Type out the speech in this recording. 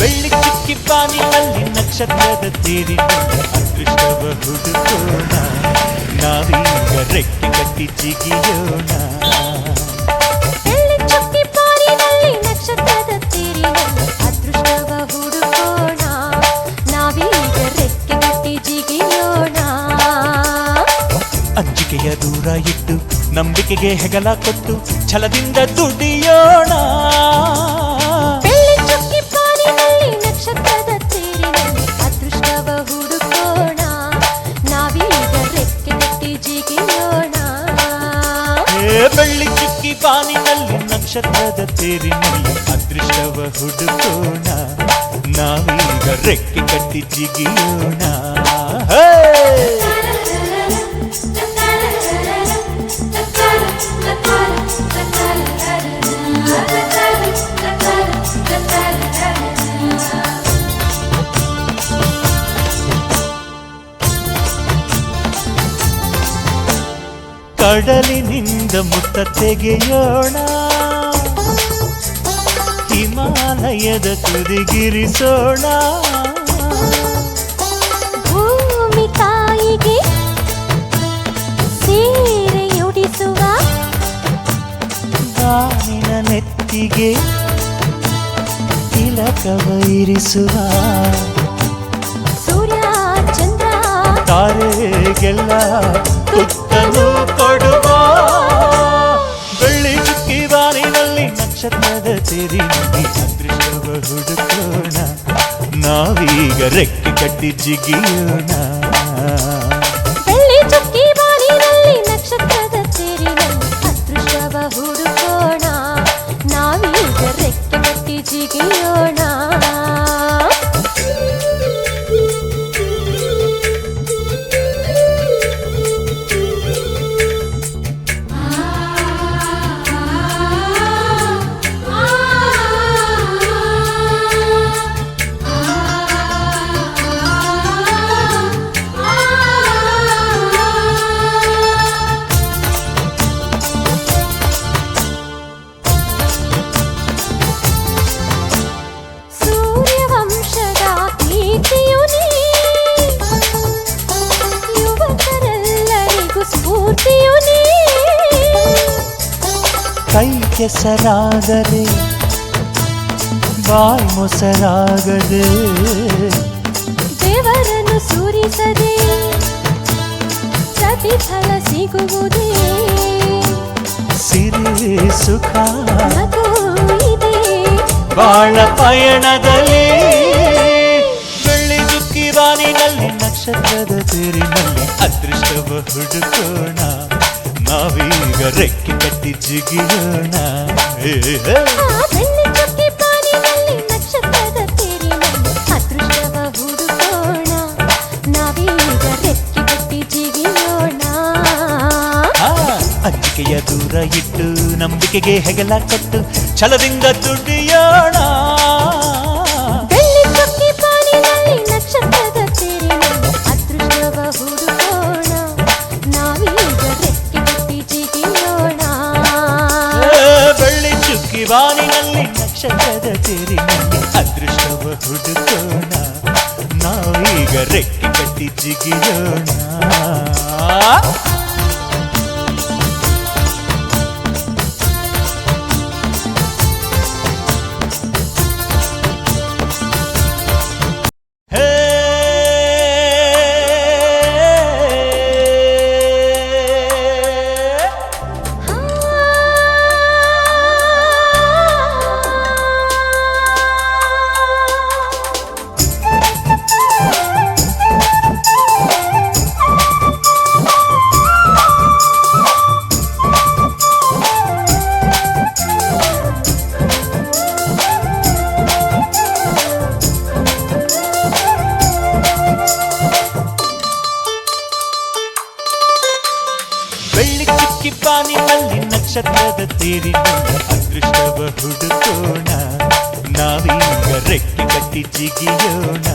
ಬೆಳ್ಳಿ ಚಿಕ್ಕಿ ಪಾನಿ ಅಲ್ಲಿ ನಕ್ಷತ್ರದ ತೀರಿ ಅದೃಷ್ಟವ ಹುಡುಕೋಣ ನಾವೀಗ ರೆಕ್ಕೆ ಕಟ್ಟಿ ಜಿಗಿಯೋಣ. ಅಂಜಿಕೆಯ ದೂರ ಇಟ್ಟು ನಂಬಿಕೆಗೆ ಹೆಗಲ ಕೊಟ್ಟು ಛಲದಿಂದ ದುಡಿಯೋಣ. ಬೆಳ್ಳಿ ಚಿಕ್ಕಿ ಪಾನಿನಲ್ಲಿ ನಕ್ಷತ್ರದ ತೇರಿನಲ್ಲಿ ಅದೃಷ್ಟವ ಹುಡುಕೋಣ. ನಾವೀಗ ರೆಕ್ಕೆ ಕಟ್ಟಿ ಜಿಗಿಯೋಣ. ಕಡಲಿನಿಂದ ಮುತ್ತ ತೆಗೆಯೋಣ. ಹಿಮಾಲಯದ ತುದಿಗಿರಿಸೋಣ. ಭೂಮಿ ತಾಯಿಗೆ ಸೀರೆಯುಡಿಸುವ ಬಾನಿನ ನೆತ್ತಿಗೆ ತಿಲಕವ ಇರಿಸುವ. ಸೂರ್ಯ ಚಂದ್ರ ತಾರೆಗೆಲ್ಲ ನಕ್ಷತ್ರದ ತೆರಿನಲ್ಲಿ ಅದೃಷ್ಟವ ಹುಡುಕೋಣ ನಾವೀಗ ರೆಕ್ಕೆ ಕಟ್ಟಿ ಜಿಗಿಯೋಣ ಕೆಸರಾದರೆ ಬಾಯ್ ಮೊಸರಾಗದೆ. ದೇವರನ್ನು ಸೂರಿಸದೆ ಪ್ರತಿಫಲ ಸಿಗುವುದೇ. ಸಿರಿ ಸುಖ ಬಾಳ ಪಯಣದಲ್ಲಿ ಬೆಳ್ಳಿ ದುಕ್ಕಿ ಬಾನಿನಲ್ಲಿ ನಕ್ಷತ್ರದ ತೇರಿನಲ್ಲಿ ಅದೃಷ್ಟವ ಹುಡುಕೋಣ. ನಾವೀಗ ರೆಕ್ಕೆ ಕಟ್ಟಿ ಜಿಗಿಯೋಣ. ಅಂಜಿಕೆಯ ದೂರ ಇಟ್ಟು ನಂಬಿಕೆಗೆ ಹೆಗಲ ಕೊಟ್ಟು ಛಲದಿಂದ ದುಡಿಯೋಣ ನಕ್ಷತ್ರದ ತೇರಿನಲ್ಲಿ ಅದೃಷ್ಟವ ಹುಡುಕೋಣ. ನಾವೀಗ ರೆಕ್ಕೆ ಕಟ್ಟಿ ಜಿಗಿಯೋಣ. ಪಾನಿನಲ್ಲಿ ನಕ್ಷತ್ರದ ತೇರಿನಲ್ಲಿ ಅದೃಷ್ಟವ ಹುಡುಕೋಣ ನಾವೀಗ ರೆಕ್ಕೆ ಕಟ್ಟಿ ಜಿಗಿಯೋಣ